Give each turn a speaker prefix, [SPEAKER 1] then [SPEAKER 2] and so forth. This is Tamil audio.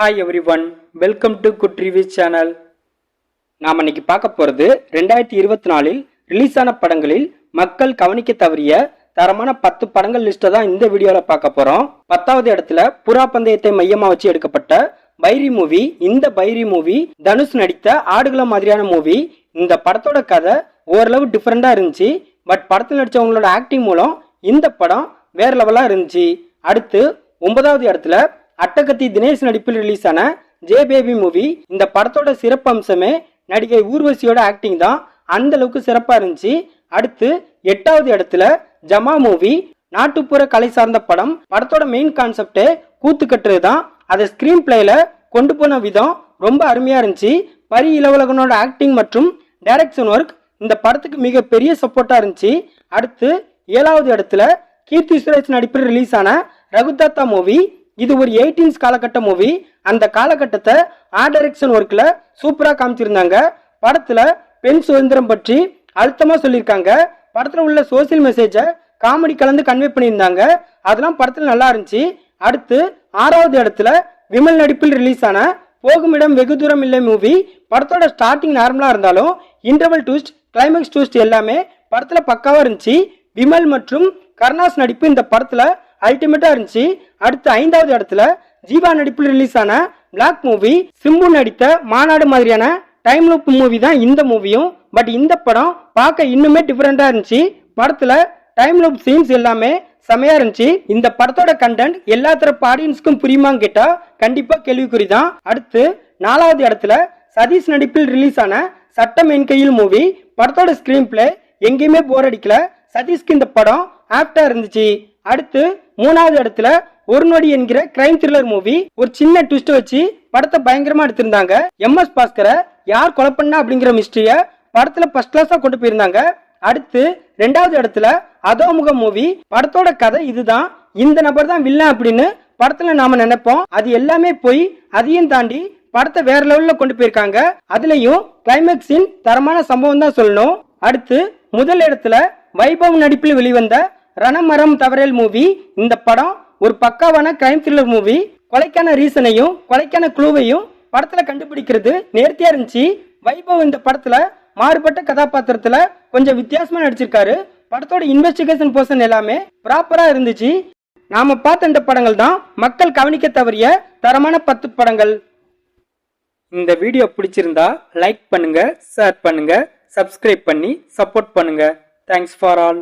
[SPEAKER 1] Hi everyone welcome to good review channel நாம் இன்னைக்கு பார்க்க போகிறது ரெண்டாயிரத்தி இருபத்தி நாலில் ரிலீஸ் ஆன படங்களில் மக்கள் கவனிக்க தவறிய தரமான பத்து படங்கள் லிஸ்ட்டை தான் இந்த வீடியோவில் பார்க்க போகிறோம் பத்தாவது இடத்துல புறா பந்தயத்தை மையமாக வச்சு எடுக்கப்பட்ட பைரி மூவி இந்த பைரி மூவி தனுஷ் நடித்த ஆடுகள மாதிரியான மூவி இந்த படத்தோட கதை ஓரளவு டிஃப்ரெண்டாக இருந்துச்சு. பட் படத்தில் நடித்தவங்களோட ஆக்டிங் மூலம் இந்த படம் வேற லெவலாக இருந்துச்சு. அடுத்து ஒன்பதாவது இடத்துல அட்டகத்தி தினேஷ் நடிப்பில் ரிலீஸ் ஆன ஜே பேபி மூவி இந்த படத்தோட சிறப்பம்சமே நடிகை ஊர்வசியோட ஆக்டிங் தான். அந்த அளவுக்கு சிறப்பாக இருந்துச்சு. அடுத்து எட்டாவது இடத்துல ஜமா மூவி நாட்டுப்புற கலை சார்ந்த படம். படத்தோட மெயின் கான்செப்டே கூத்து கட்டுறது தான். அதை ஸ்க்ரீன் பிளேல கொண்டு போன விதம் ரொம்ப அருமையாக இருந்துச்சு. பரி இளவலகனோட ஆக்டிங் மற்றும் டைரக்ஷன் ஒர்க் இந்த படத்துக்கு மிகப்பெரிய சப்போர்ட்டாக இருந்துச்சு. அடுத்து ஏழாவது இடத்துல கீர்த்தி சுரேஷ் நடிப்பில் ரிலீஸ் ஆன ரகுதாத்தா மூவி இது ஒரு எயிட்டீன்ஸ் காலகட்ட மூவி அந்த காலகட்டத்தை ஆர்ட் டைரக்ஷன் ஒர்க்கில் சூப்பராக காமிச்சிருந்தாங்க. படத்தில் பெண் சுதந்திரம் பற்றி அழுத்தமாக சொல்லியிருக்காங்க. படத்தில் உள்ள சோசியல் மெசேஜை காமெடி கலந்து கன்வே பண்ணியிருந்தாங்க. அதெல்லாம் படத்தில் நல்லா இருந்துச்சு. அடுத்து ஆறாவது இடத்துல விமல் நடிப்பில் ரிலீஸ் ஆன போகுமிடம் வெகு தூரம் இல்லை மூவி படத்தோட ஸ்டார்டிங் நார்மலாக இருந்தாலும் இன்டர்வல் ட்விஸ்ட் கிளைமேக்ஸ் ட்விஸ்ட் எல்லாமே படத்தில் பக்காவாக இருந்துச்சு. விமல் மற்றும் கருணாஸ் நடிப்பு இந்த படத்தில் அல்டிமேட்டாக இருந்துச்சு. அடுத்து ஐந்தாவது இடத்துல ஜீவா நடிப்பில் ரிலீஸ் ஆன பிளாக் மூவி சிம்பு நடித்த மாநாடு மாதிரியான டைம் லூப் மூவி தான் இந்த மூவியும் பட் இந்த படம் பார்க்க இன்னுமே டிஃப்ரெண்டா இருந்துச்சு. படத்தில் டைம் லூப் சீன்ஸ் எல்லாமே செமையா இருந்துச்சு. இந்த படத்தோட கண்டென்ட் எல்லா தரப்பு ஆடியன்ஸ்க்கும் புரியுமான்னு கேட்டா கண்டிப்பா கேள்விக்குறி தான். அடுத்து நாலாவது இடத்துல சதீஷ் நடிப்பில் ரிலீஸ் ஆன சட்டம் என் கையில் மூவி படத்தோட ஸ்கிரீன் பிளே எங்கேயுமே போர் அடிக்கல. சதீஷ்க்கு இந்த படம் ஆப்டா இருந்துச்சு. அடுத்து மூணாவது இடத்துல ஒரு நொடி என்கிற கிரைம் த்ரில்லர் மூவி ஒரு சின்ன ட்விஸ்ட் வச்சு படத்தை பயங்கரமா எடுத்திருந்தாங்க. எம் எஸ் பாஸ்கரை யார் கொலை பண்ணா அப்படிங்கிற மிஸ்டரிய படத்துல ஃபர்ஸ்ட் கிளாஸா கொண்டு போயிருந்தாங்க. அடுத்து ரெண்டாவது இடத்துல அதோமுக மூவி படத்தோட கதை இதுதான். இந்த நபர் தான் வில்லன் அப்படின்னு படத்துல நாம நினைப்போம். அது எல்லாமே போய் அதையும் தாண்டி படத்தை வேற லெவல்ல கொண்டு போயிருக்காங்க. அதுலயும் கிளைமேக்ஸின் தரமான சம்பவம் தான் சொல்லணும். அடுத்து முதல் இடத்துல வைபவ் நடிப்பில் வெளிவந்த ரணமரம் தவறல் மூவி. இந்த படம் ஒரு பக்காவான கிரைம் த்ரில்லர் மூவி கொலைக்கான ரீசனையும் கொலைக்கான குழுவையும் படத்துல கண்டுபிடிக்கிறது நேர்த்தியா இருந்துச்சு. வைபவ் இந்த படத்துல மாறுபட்ட கதாபாத்திரத்துல கொஞ்சம் வித்தியாசமா நடிச்சிருக்காரு. படத்தோட இன்வெஸ்டிகேஷன் போர்ஷன் எல்லாமே ப்ராப்பரா இருந்துச்சு. நாம பார்த்த இந்த படங்கள் தான் மக்கள் கவனிக்க தவறிய தரமான பத்து படங்கள். இந்த வீடியோ பிடிச்சிருந்தா லைக் பண்ணுங்க ஷேர் பண்ணுங்க சப்ஸ்கிரைப் பண்ணி சப்போர்ட் பண்ணுங்க. Thanks for all